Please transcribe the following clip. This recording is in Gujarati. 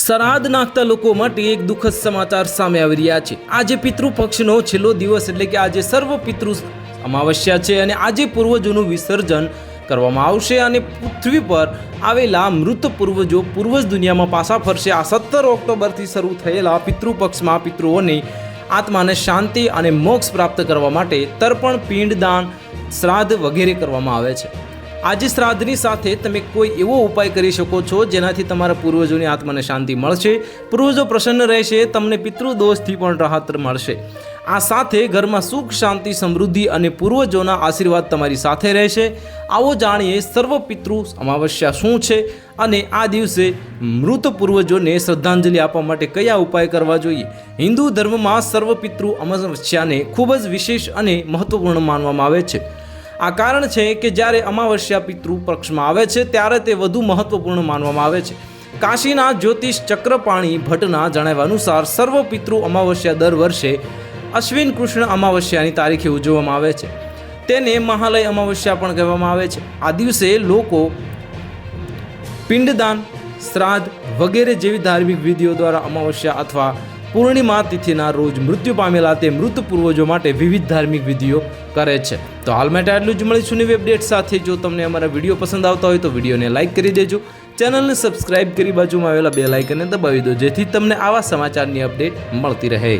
શ્રાદ્ધ નાખતા લોકો માટે એક દુઃખદ સમાચાર સામે આવી રહ્યા છે. આજે પિતૃપક્ષનો છેલ્લો દિવસ એટલે કે આજે સર્વ પિતૃ અમાવસ્યા છે અને આજે પૂર્વજોનું વિસર્જન કરવામાં આવશે અને પૃથ્વી પર આવેલા મૃત પૂર્વજો પૂર્વજ દુનિયામાં પાછા ફરશે. આ સત્તર ઓક્ટોબરથી શરૂ થયેલા પિતૃપક્ષમાં પિતૃઓની આત્માને શાંતિ અને મોક્ષ પ્રાપ્ત કરવા માટે તર્પણ, પિંડદાન, શ્રાદ્ધ વગેરે કરવામાં આવે છે. આજે શ્રાદ્ધની સાથે તમે કોઈ એવો ઉપાય કરી શકો છો જેનાથી તમારા પૂર્વજોની આત્માને શાંતિ મળશે? પૂર્વજો પ્રસન્ન રહેશે, તમને પિતૃદોષથી પણ રાહત મળશે. આ સાથે ઘરમાં સુખ, શાંતિ, સમૃદ્ધિ અને પૂર્વજોના આશીર્વાદ તમારી સાથે રહેશે. આવો જાણીએ સર્વ પિતૃ અમાવસ્યા શું છે અને આ દિવસે મૃત પૂર્વજોને શ્રદ્ધાંજલિ આપવા માટે કયા ઉપાય કરવા જોઈએ? હિન્દુ ધર્મમાં સર્વ પિતૃ અમાવસ્યાને ખૂબ જ વિશેષ અને મહત્વપૂર્ણ માનવામાં આવે છે. આ કારણ છે કે જ્યારે અમાવસ્યા પિતૃ પક્ષમાં આવે છે, ત્યારે તે વધુ મહત્વપૂર્ણ માનવામાં આવે છે. કાશીના જ્યોતિષ ચક્રપાણી ભટ્ટના જણાવ્યા અનુસાર, સર્વ પિતૃ અમાવસ્યા દર વર્ષે અશ્વિન કૃષ્ણ અમાવસ્યાની તારીખે ઉજવવામાં આવે છે. તેને મહાલય અમાવસ્યા પણ કહેવામાં આવે છે. આ દિવસે લોકો પિંડદાન, શ્રાદ્ધ વગેરે જેવી ધાર્મિક વિધિઓ દ્વારા અમાવસ્યા અથવા પૂર્ણિમા તિથિના રોજ મૃત્યુ પામેલા તે મૃત પૂર્વજો માટે વિવિધ ધાર્મિક વિધિઓ કરે છે. તો હાલ માટે આટલું જ મળીશું નવી અપડેટ સાથે. જો તમને અમારા વીડિયો પસંદ આવતા હોય તો વિડીયોને લાઇક કરી દેજો. ચેનલને સબસ્ક્રાઇબ કરી બાજુમાં આવેલા બે લાઇકને દબાવી દો, જેથી તમને આવા સમાચારની અપડેટ મળતી રહે.